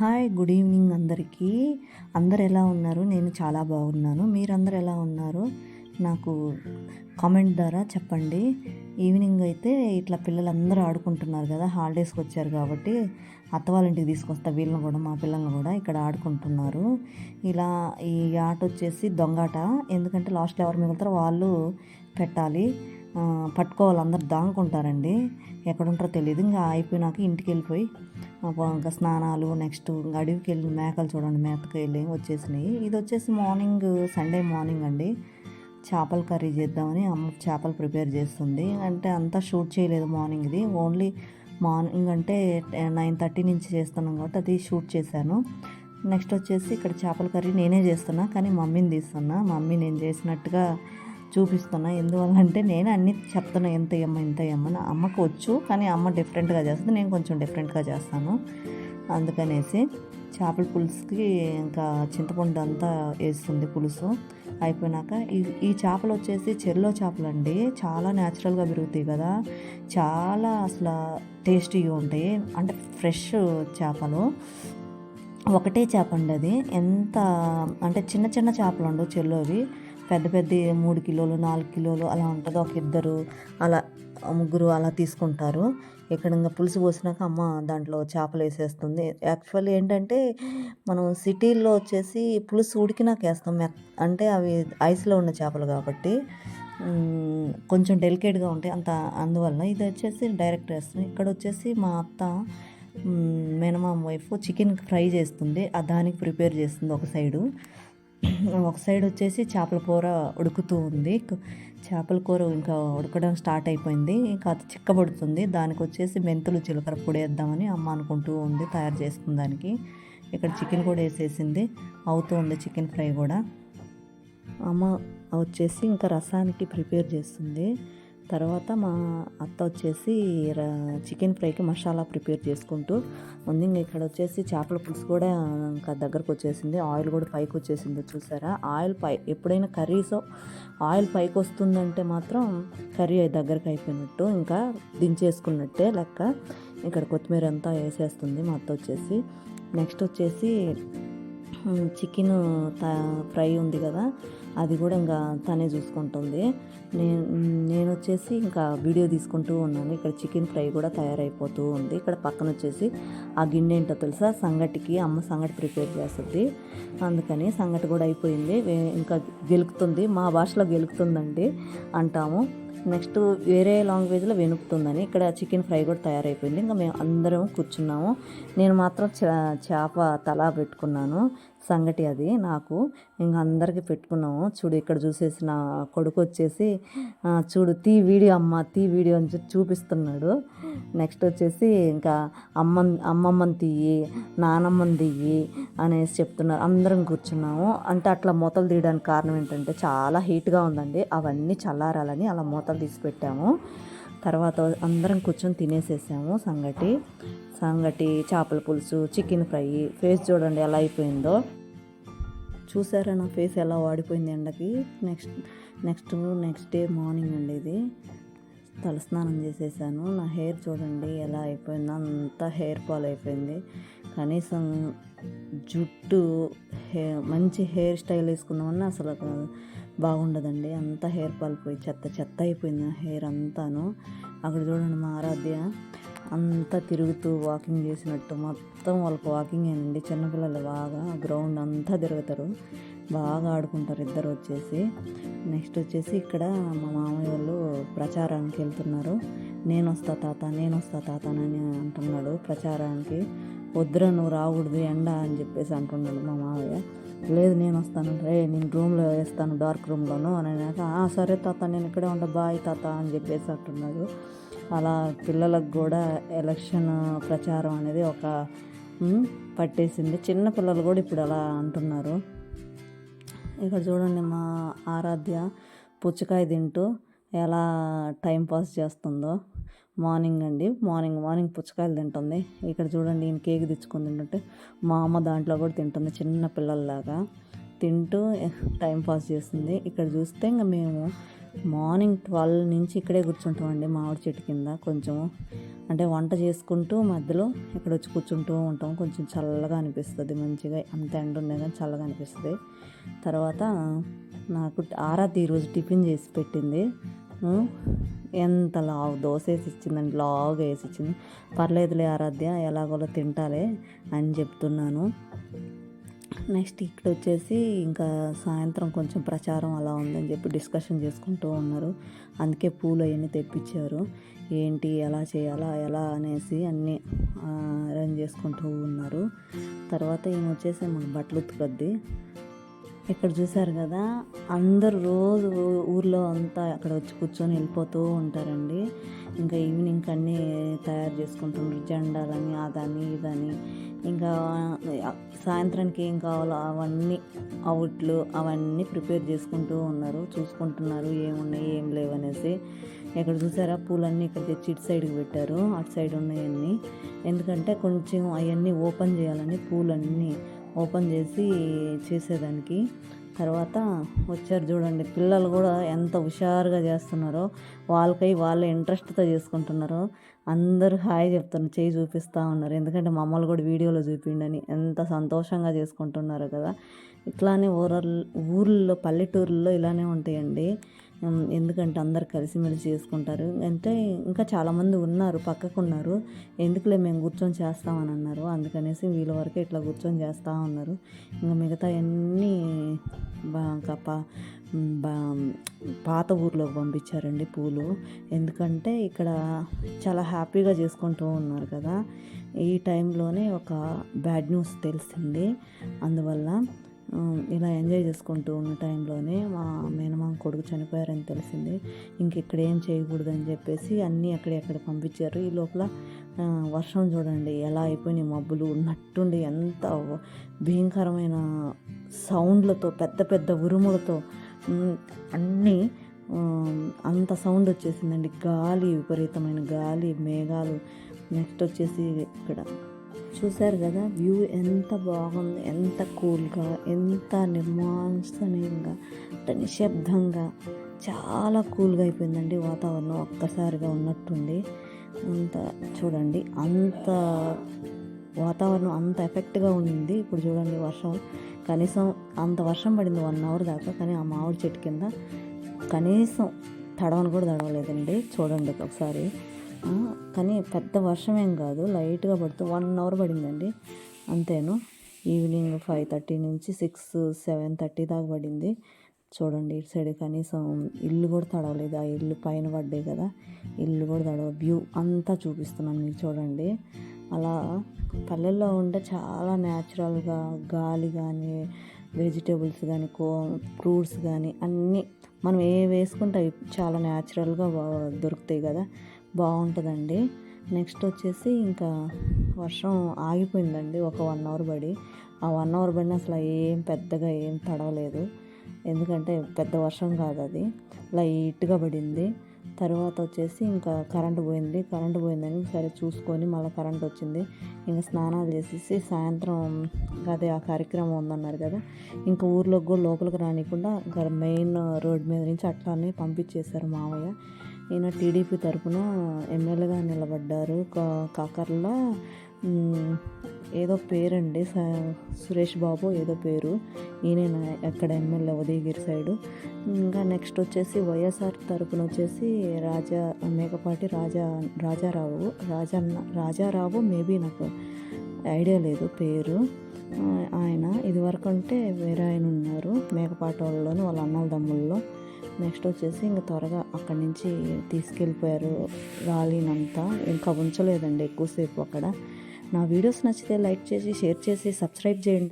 Hi good evening అందరికీ. అందరు ఎలా ఉన్నారు? నేను చాలా బాగున్నాను. మీరందరూ ఎలా ఉన్నారు? నాకు కామెంట్ ద్వారా చెప్పండి. ఈవినింగ్ అయితే ఇట్లా పిల్లలందరూ ఆడుకుంటున్నారు కదా హాలిడేస్కి వచ్చారు కాబట్టి అత్త వాళ్ళ ఇంటికి తీసుకొస్తా వీళ్ళని కూడా మా పిల్లల్ని కూడా ఇక్కడ ఆడుకుంటున్నారు. ఇలా ఈ ఆట వచ్చేసి దొంగాట ఎందుకంటే లాస్ట్లో ఎవరు మిగులుతారో వాళ్ళు పెట్టాలి. పట్టుకోవాలి. అందరు దాంకుంటారండి. ఎక్కడుంటారో తెలియదు. ఇంకా అయిపోయినాక ఇంటికి వెళ్ళిపోయి ఇంకా స్నానాలు నెక్స్ట్ ఇంకా అడవికి వెళ్ళి మేకలు చూడండి. మేతకి వెళ్ళి వచ్చేసినాయి. ఇది వచ్చేసి మార్నింగ్ సండే మార్నింగ్ అండి. చేపల కర్రీ చేద్దామని అమ్మ చేపలు ప్రిపేర్ చేస్తుంది. అంటే అంతా షూట్ చేయలేదు మార్నింగ్ది ఓన్లీ మార్నింగ్ అంటే నైన్ థర్టీ నుంచి చేస్తున్నాం కాబట్టి అది షూట్ చేశాను. నెక్స్ట్ వచ్చేసి ఇక్కడ చేపల కర్రీ నేనే చేస్తున్నా కానీ మమ్మీని తీస్తున్నా. మమ్మీ నేను చేసినట్టుగా చూపిస్తున్నా. ఎందువల్ల అంటే నేను అన్ని చెప్తున్నా ఎంత ఇమ్మ ఇంత ఇమ్మని అమ్మకు వచ్చు కానీ అమ్మ డిఫరెంట్గా చేస్తుంది. నేను కొంచెం డిఫరెంట్గా చేస్తాను. అందుకనేసి చేపల పులుసుకి ఇంకా చింతపండు అంతా వేస్తుంది పులుసు అయిపోయినాక. ఈ ఈ చేపలు వచ్చేసి చెల్లో చేపలు అండి చాలా న్యాచురల్గా పెరుగుతాయి కదా. చాలా అసలు టేస్టీగా ఉంటాయి. అంటే ఫ్రెష్ చేపలు. ఒకటే చేప అండి అది. ఎంత అంటే చిన్న చిన్న చేపలు ఉండవు చెల్లోవి పెద్ద పెద్ద మూడు కిలోలు నాలుగు కిలోలు అలా ఉంటుంది. ఒక ఇద్దరు అలా ముగ్గురు అలా తీసుకుంటారు. ఇక్కడ ఇంకా పులుసు పోసినాక అమ్మ దాంట్లో చేపలు వేసేస్తుంది. యాక్చువల్లీ ఏంటంటే మనం సిటీల్లో వచ్చేసి పులుసు ఉడికినాక వేస్తాం. అంటే అవి ఐస్లో ఉన్న చేపలు కాబట్టి కొంచెం డెలికేట్గా ఉంటాయి. అంత అందువల్ల ఇది వచ్చేసి డైరెక్ట్ వేస్తాం. ఇక్కడ వచ్చేసి మా అత్త మ్, మేనమామ వైఫ్ చికెన్ ఫ్రై చేస్తుంది. దానికి ప్రిపేర్ చేస్తుంది ఒక సైడు. ఒక సైడ్ వచ్చేసి చేపల కూర ఉడుకుతూ ఉంది. చేపల కూర ఇంకా ఉడకడం స్టార్ట్ అయిపోయింది. ఇంకా అది చిక్కబడుతుంది. దానికి వచ్చేసి మెంతులు జీలకర్ర పొడి వేద్దామని అమ్మ అనుకుంటూ ఉంది తయారు చేసుకున్న దానికి. ఇక్కడ చికెన్ కూడా వేసేసింది. అవుతూ ఉంది చికెన్ ఫ్రై కూడా. అమ్మ వచ్చేసి ఇంకా రసానికి ప్రిపేర్ చేస్తుంది. తర్వాత మా అత్త వచ్చేసి చికెన్ ఫ్రైకి మసాలా ప్రిపేర్ చేసుకుంటూ ఉంది. ఇంకా ఇక్కడ వచ్చేసి చేపల పులుసు కూడా ఇంకా దగ్గరకు వచ్చేసింది. ఆయిల్ కూడా పైకి వచ్చేసింది చూసారా? ఆయిల్ పై ఎప్పుడైనా కర్రీస్ ఆయిల్ పైకి వస్తుందంటే మాత్రం కర్రీ దగ్గరకు అయిపోయినట్టు ఇంకా దించేసుకున్నట్టే లెక్క ఇక్కడ కొత్తిమీర అంతా వేసేస్తుంది మా అత్త వచ్చేసి. నెక్స్ట్ వచ్చేసి చికెన్ ఫ్రై ఉంది కదా అది కూడా ఇంకా తనే చూసుకుంటుంది. నేను నేను వచ్చేసి ఇంకా వీడియో తీసుకుంటూ ఉన్నాను. ఇక్కడ చికెన్ ఫ్రై కూడా తయారైపోతూ ఉంది. ఇక్కడ పక్కన వచ్చేసి ఆ గిన్నె ఏంటో తెలుసా? సంగటికి అమ్మ సంగటి ప్రిపేర్ చేస్తుంది. అందుకని సంగటి కూడా అయిపోయింది. ఇంకా గెలుకుతుంది. మా భాషలో గెలుకుతుందండి అంటాము. నెక్స్ట్ వేరే లాంగ్వేజ్లో వెనుకుతుందని ఇక్కడ చికెన్ ఫ్రై కూడా తయారైపోయింది. ఇంకా మేము అందరం కూర్చున్నాము. నేను మాత్రం చేప తలా పెట్టుకున్నాను. సంగటి అది. నాకు ఇంకా అందరికీ పెట్టుకున్నాము. చూడు ఇక్కడ చూసేసి నా కొడుకు వచ్చేసి చూడు తీ వీడియో అమ్మ తీ వీడియో అని చెప్పి చూపిస్తున్నాడు. నెక్స్ట్ వచ్చేసి ఇంకా అమ్మ అమ్మమ్మని తీయి నానమ్మని తీయి అనేసి చెప్తున్నారు. అందరం కూర్చున్నాము. అంటే అట్లా మూతలు తీయడానికి కారణం ఏంటంటే చాలా హీట్గా ఉందండి. అవన్నీ చల్లారాలని అలా మూతలు తీసి పెట్టాము. తర్వాత అందరం కూర్చొని తినేసేసాము సంగటి. సంగటి చేపల పులుసు చికెన్ ఫ్రై. ఫేస్ చూడండి ఎలా అయిపోయిందో. చూసారా నా ఫేస్ ఎలా వాడిపోయింది ఎండకి? Next next next day morning అండి ఇది తలస్నానం చేసేసాను. నా హెయిర్ చూడండి ఎలా అయిపోయిందో. అంతా హెయిర్ ఫాల్ అయిపోయింది. కనీసం జుట్టు హే మంచి హెయిర్ స్టైల్ వేసుకుందామన్నా అసలు బాగుండదండి. అంతా హెయిర్ ఫాల్ పోయి చెత్త చెత్త అయిపోయింది హెయిర్ అంతాను. అక్కడ చూడండి మా ఆరాధ్య అంతా తిరుగుతూ వాకింగ్ చేసినట్టు. మొత్తం వాళ్ళకి వాకింగ్ అండి చిన్నపిల్లలు బాగా గ్రౌండ్ అంతా తిరుగుతారు. బాగా ఆడుకుంటారు ఇద్దరు వచ్చేసి. నెక్స్ట్ వచ్చేసి ఇక్కడ మా మామయ్య వాళ్ళు ప్రచారానికి వెళ్తున్నారు. నేను వస్తా తాత నేను వస్తా తాత అని అంటున్నాడు ప్రచారానికి. వద్దురా నువ్వు రాకూడదు ఎండ అని చెప్పేసి అంటున్నాడు మా మామయ్య. లేదు నేను వస్తాను. రే నేను రూమ్లో వేస్తాను డార్క్ రూమ్లోను అని అన్నాక సరే తాత నేను ఇక్కడే ఉండ బాయ్ తాత అని చెప్పేసి అంటున్నాడు. అలా పిల్లలకు కూడా ఎలక్షన్ ప్రచారం అనేది ఒక పట్టేసింది. చిన్న పిల్లలు కూడా ఇప్పుడు అలా అంటున్నారు. ఇక్కడ చూడండి మా ఆరాధ్య పుచ్చకాయ తింటూ ఎలా టైం పాస్ చేస్తుందో. మార్నింగ్ అండి. మార్నింగ్ మార్నింగ్ పుచ్చకాయలు తింటుంది. ఇక్కడ చూడండి ఈయన కేక్ తెచ్చుకొని తింటుంటే మా అమ్మ దాంట్లో కూడా తింటుంది చిన్న పిల్లల్లాగా. తింటూ టైం పాస్ చేస్తుంది. ఇక్కడ చూస్తే ఇంకా మేము మార్నింగ్ ట్వెల్వ్ నుంచి ఇక్కడే కూర్చుంటామండి మామిడి చెట్టు కింద కొంచెం. అంటే వంట చేసుకుంటూ మధ్యలో ఇక్కడ వచ్చి కూర్చుంటూ ఉంటాం. కొంచెం చల్లగా అనిపిస్తుంది మంచిగా అంత ఎండ ఉండే కానీ చల్లగా అనిపిస్తుంది. తర్వాత నాకు ఆరాధి ఈరోజు టిఫిన్ చేసి పెట్టింది. ఎంత లావు? దోశ వేసి ఇచ్చిందండి లావుగా వేసి ఇచ్చింది. పర్లేదులే ఆరాధ్య ఎలాగోలా తింటాలే అని చెప్తున్నాను. నెక్స్ట్ ఇక్కడ వచ్చేసి ఇంకా సాయంత్రం కొంచెం ప్రచారం అలా ఉందని చెప్పి డిస్కషన్ చేసుకుంటూ ఉన్నారు. అందుకే పూలు అవన్నీ తెప్పించారు. ఏంటి ఎలా చేయాలా ఎలా అనేసి అన్నీ అరేంజ్ చేసుకుంటూ ఉన్నారు. తర్వాత ఈయన వచ్చేసి మాకు బట్టలు ఉతుకొద్ది. ఇక్కడ చూసారు కదా అందరు రోజు ఊర్లో అంతా అక్కడ వచ్చి కూర్చొని వెళ్ళిపోతూ ఉంటారండి. ఇంకా ఈవినింగ్ అన్నీ తయారు చేసుకుంటుంటారు జెండాలని అదని ఇదని. ఇంకా సాయంత్రానికి ఏం కావాలో అవన్నీ అవుట్లు అవన్నీ ప్రిపేర్ చేసుకుంటూ ఉన్నారు. చూసుకుంటున్నారు ఏమున్నాయి ఏం లేవనేసి. ఇక్కడ చూసారా పూలన్నీ ఇక్కడ తెచ్చి ఇటు సైడ్కి పెట్టారు. అటు సైడ్ ఉన్నాయన్నీ. ఎందుకంటే కొంచెం అవన్నీ ఓపెన్ చేయాలని పూలన్నీ. ఓపెన్ చేసి చేసేదానికి. తర్వాత వచ్చారు చూడండి పిల్లలు కూడా ఎంత హుషారుగా చేస్తున్నారో వాళ్ళకై వాళ్ళ ఇంట్రెస్ట్తో చేసుకుంటున్నారో అందరూ హాయ్ చెప్తున్నారు చేయి చూపిస్తూ ఉన్నారు. ఎందుకంటే మమ్మల్ని కూడా వీడియోలో చూపిండని ఎంత సంతోషంగా చేసుకుంటున్నారు కదా. ఇట్లానే ఊరల్ ఊర్లో పల్లెటూరుల్లో ఇలానే ఉంటాయండి. ఎందుకంటే అందరు కలిసిమెలిసి చేసుకుంటారు. అంటే ఇంకా చాలామంది ఉన్నారు పక్కకు ఉన్నారు ఎందుకులే మేము కూర్చొని చేస్తామని అన్నారు. అందుకనేసి వీళ్ళ వరకే ఇట్లా కూర్చొని చేస్తూ ఉన్నారు. ఇంకా మిగతా అన్నీ బా ఇంకా పాత ఊర్లోకి పంపించారండి పూలు. ఎందుకంటే ఇక్కడ చాలా హ్యాపీగా చేసుకుంటూ ఉన్నారు కదా. ఈ టైంలోనే ఒక బ్యాడ్ న్యూస్ తెలిసింది. అందువల్ల ఇలా ఎంజాయ్ చేసుకుంటూ ఉన్న టైంలోనే మా మేనమామ కొడుకు చనిపోయారని తెలిసింది. ఇంకెక్కడ ఏం చేయకూడదని చెప్పేసి అన్నీ అక్కడెక్కడ పంపించారు. ఈ లోపల వర్షం చూడండి ఎలా అయిపోయినాయి మబ్బులు. ఉన్నట్టుండి ఎంత భయంకరమైన సౌండ్లతో పెద్ద పెద్ద ఉరుములతో అన్నీ అంత సౌండ్ వచ్చేసిందండి. గాలి విపరీతమైన గాలి మేఘాలు. నెక్స్ట్ వచ్చేసి ఇక్కడ చూశారు కదా వ్యూ ఎంత బాగుంది ఎంత కూల్గా ఎంత నిర్మాంసనీయంగా అంటే నిశ్శబ్దంగా చాలా కూల్గా అయిపోయిందండి వాతావరణం ఒక్కసారిగా ఉన్నట్టుంది అంత చూడండి అంత వాతావరణం అంత ఎఫెక్ట్గా ఉండింది ఇప్పుడు చూడండి వర్షం కనీసం అంత వర్షం పడింది వన్ అవర్ దాకా కానీ ఆ మామిడి చెట్టు కింద కనీసం తడవను కూడా తడవలేదండి. చూడండి ఒకసారి. కానీ పెద్ద వర్షం ఏం కాదు. లైట్గా పడుతూ వన్ అవర్ పడిందండి. అంతేను. ఈవినింగ్ ఫైవ్ థర్టీ నుంచి సిక్స్ సెవెన్ థర్టీ దాకా పడింది. చూడండి ఇటు సైడ్ కనీసం ఇల్లు కూడా తడవలేదు. ఆ ఇల్లు పైన పడ్డాయి కదా. ఇల్లు కూడా తడవ వ్యూ అంతా చూపిస్తున్నాను మీకు చూడండి. అలా పల్లెల్లో ఉంటే చాలా న్యాచురల్గా గాలి కానీ వెజిటేబుల్స్ కానీ కో ఫ్రూట్స్ కానీ అన్నీ మనం ఏ వేసుకుంటే అవి చాలా న్యాచురల్గా దొరుకుతాయి కదా. బాగుంటుందండి. నెక్స్ట్ వచ్చేసి ఇంకా వర్షం ఆగిపోయిందండి. ఒక వన్ అవర్ పడి. ఆ వన్ అవర్ పడిన అసలు ఏం పెద్దగా ఏం తడవలేదు ఎందుకంటే పెద్ద వర్షం కాదు అది. లైట్గా పడింది. తర్వాత వచ్చేసి ఇంకా కరెంటు పోయింది. కరెంటు పోయిందని సరే చూసుకొని మళ్ళీ కరెంట్ వచ్చింది. ఇంకా స్నానాలు చేసేసి సాయంత్రం అదే ఆ కార్యక్రమం ఉందన్నారు కదా. ఇంకా ఊర్లోకి కూడా లోపలికి రానికుండా ఇంకా మెయిన్ రోడ్ మీద నుంచి అట్లానే పంపించేశారు మావయ్య. ఈయన టీడీపీ తరఫున ఎమ్మెల్యేగా నిలబడ్డారు. కా- కాకర్ల ఏదో పేరండి. స- సురేష్ బాబు ఏదో పేరు. ఈయన ఎక్కడ ఎమ్మెల్యే ఉదయగిరి సైడు. ఇంకా నెక్స్ట్ వచ్చేసి వైఎస్ఆర్ తరపున వచ్చేసి రాజా మేకపాటి రాజా రాజారావు రాజన్న రాజారావు మేబీ నాకు ఐడియా లేదు పేరు. ఆయన ఇదివరకు అంటే వేరే ఆయన ఉన్నారు. మేకపాటి వాళ్ళలోని వాళ్ళ అన్నల దమ్ముల్లో నెక్స్ట్ వచ్చేసి ఇంకా త్వరగా అక్కడి నుంచి తీసుకెళ్ళిపోయారు రాలినంతా ఇంకా ఉంచలేదండి ఎక్కువసేపు అక్కడ. నా వీడియోస్ నచ్చితే లైక్ చేసి షేర్ చేసి సబ్స్క్రైబ్ చేయండి.